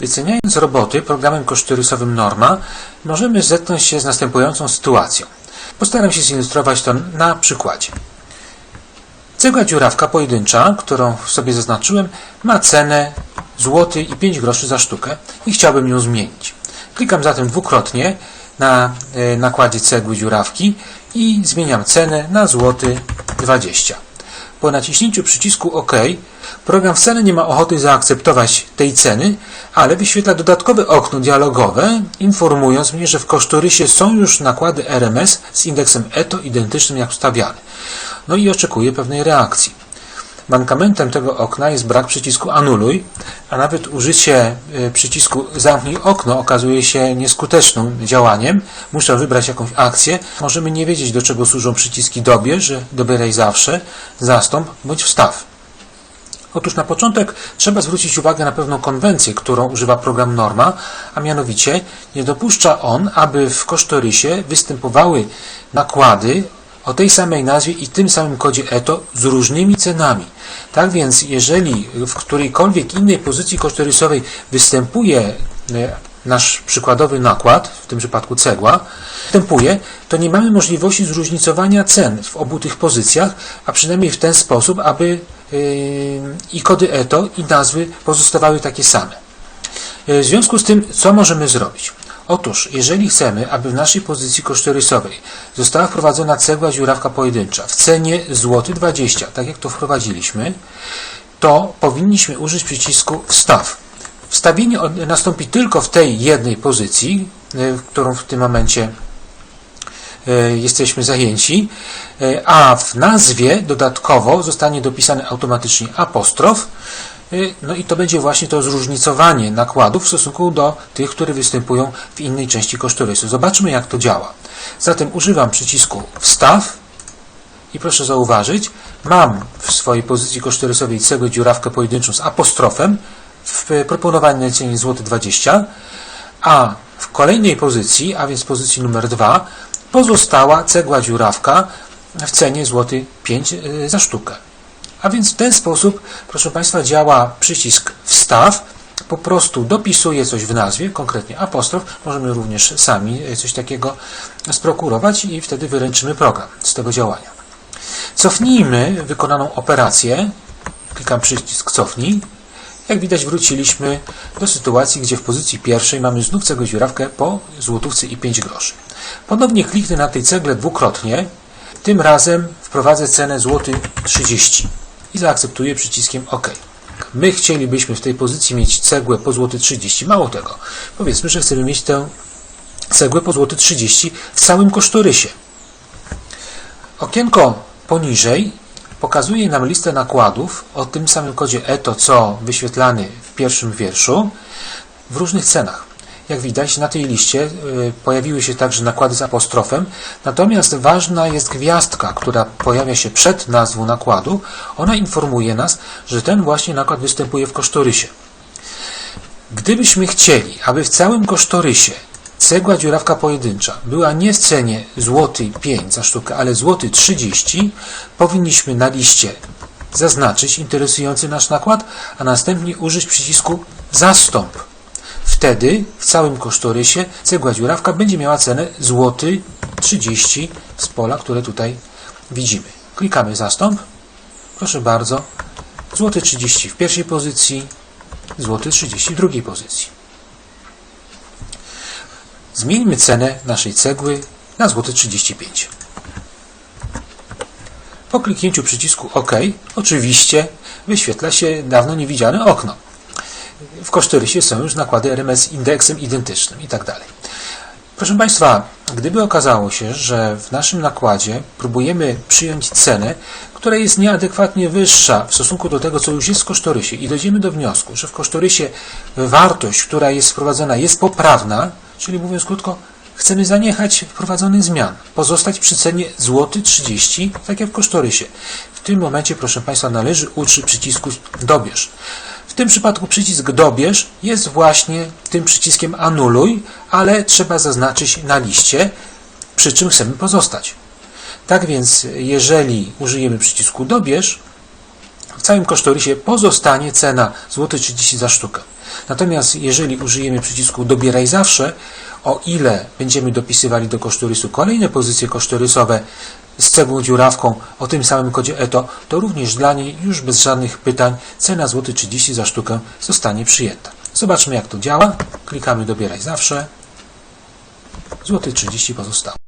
Wyceniając roboty programem kosztorysowym Norma, możemy zetknąć się z następującą sytuacją. Postaram się zilustrować to na przykładzie. Cegła dziurawka pojedyncza, którą sobie zaznaczyłem, ma cenę złoty i 5 groszy za sztukę i chciałbym ją zmienić. Klikam zatem dwukrotnie na e, nakładzie cegły dziurawki i zmieniam cenę na złoty 20. Po naciśnięciu przycisku OK program wcale nie ma ochoty zaakceptować tej ceny, ale wyświetla dodatkowe okno dialogowe, informując mnie, że w kosztorysie są już nakłady RMS z indeksem ETO identycznym jak ustawiany. No i oczekuję pewnej reakcji. Mankamentem tego okna jest brak przycisku anuluj, a nawet użycie y, przycisku zamknij okno okazuje się nieskutecznym działaniem. Muszę wybrać jakąś akcję. Możemy nie wiedzieć do czego służą przyciski dobierz, dobieraj zawsze, zastąp bądź wstaw. Otóż na początek trzeba zwrócić uwagę na pewną konwencję, którą używa program Norma, a mianowicie nie dopuszcza on, aby w kosztorysie występowały nakłady o tej samej nazwie i tym samym kodzie ETO z różnymi cenami. Tak więc, jeżeli w którejkolwiek innej pozycji kosztorysowej występuje e, nasz przykładowy nakład, w tym przypadku cegła, występuje, to nie mamy możliwości zróżnicowania cen w obu tych pozycjach, a przynajmniej w ten sposób, aby yy, i kody ETO i nazwy pozostawały takie same. Yy, W związku z tym, co możemy zrobić? Otóż, jeżeli chcemy, aby w naszej pozycji kosztorysowej została wprowadzona cegła dziurawka pojedyncza w cenie złoty 20, tak jak to wprowadziliśmy, to powinniśmy użyć przycisku wstaw. Wstawienie nastąpi tylko w tej jednej pozycji, w którą w tym momencie y, jesteśmy zajęci, y, a w nazwie dodatkowo zostanie dopisany automatycznie apostrof, no i to będzie właśnie to zróżnicowanie nakładów w stosunku do tych, które występują w innej części kosztorysu. Zobaczmy jak to działa. Zatem używam przycisku wstaw i proszę zauważyć, mam w swojej pozycji kosztorysowej cegłę dziurawkę pojedynczą z apostrofem w proponowanej cenie złoty 20, a w kolejnej pozycji, a więc pozycji numer 2, pozostała cegła dziurawka w cenie złoty 5 y, za sztukę. A więc w ten sposób, proszę Państwa, działa przycisk wstaw, po prostu dopisuje coś w nazwie, konkretnie apostrof, możemy również sami y, coś takiego sprokurować i wtedy wyręczymy program z tego działania. Cofnijmy wykonaną operację. Klikam przycisk cofnij. Jak widać wróciliśmy do sytuacji, gdzie w pozycji pierwszej mamy znów cegłę dziurawkę po złotówce i 5 groszy. Ponownie kliknę na tej cegle dwukrotnie. Tym razem wprowadzę cenę złoty 30 i zaakceptuję przyciskiem OK. My chcielibyśmy w tej pozycji mieć cegłę po złoty 30. Mało tego. Powiedzmy, że chcemy mieć tę cegłę po złoty 30 w całym kosztorysie. Okienko poniżej pokazuje nam listę nakładów o tym samym kodzie ETO, co wyświetlany w pierwszym wierszu, w różnych cenach. Jak widać, na tej liście y, pojawiły się także nakłady z apostrofem, natomiast ważna jest gwiazdka, która pojawia się przed nazwą nakładu. Ona informuje nas, że ten właśnie nakład występuje w kosztorysie. Gdybyśmy chcieli, aby w całym kosztorysie cegła dziurawka pojedyncza była nie w cenie złoty 5 za sztukę, ale złoty 30, powinniśmy na liście zaznaczyć interesujący nasz nakład, a następnie użyć przycisku zastąp. Wtedy w całym kosztorysie cegła dziurawka będzie miała cenę złoty 30 z pola, które tutaj widzimy. Klikamy zastąp. Proszę bardzo. Złoty 30 w pierwszej pozycji, złoty 30 w drugiej pozycji. Zmieńmy cenę naszej cegły na złoty 35. Po kliknięciu przycisku OK oczywiście wyświetla się dawno niewidziane okno. W kosztorysie są już nakłady RMS z indeksem identycznym i tak. Proszę Państwa, gdyby okazało się, że w naszym nakładzie próbujemy przyjąć cenę, która jest nieadekwatnie wyższa w stosunku do tego, co już jest w kosztorysie i dojdziemy do wniosku, że w kosztorysie wartość, która jest wprowadzona jest poprawna, czyli mówiąc krótko, chcemy zaniechać wprowadzonych zmian, pozostać przy cenie złoty 30, tak jak w kosztorysie. W tym momencie, proszę Państwa, należy użyć przycisku dobierz. Tym przypadku przycisk dobierz jest właśnie tym przyciskiem anuluj, ale trzeba zaznaczyć na liście, przy czym chcemy pozostać. Tak więc, jeżeli użyjemy przycisku dobierz, w całym kosztorysie pozostanie cena złoty 30 za sztukę. Natomiast jeżeli użyjemy przycisku dobieraj zawsze, o ile będziemy dopisywali do kosztorysu kolejne pozycje kosztorysowe z cegłą dziurawką o tym samym kodzie ETO, to również dla niej już bez żadnych pytań cena złoty 30 za sztukę zostanie przyjęta. Zobaczmy jak to działa. Klikamy dobieraj zawsze. Złoty 30 pozostało.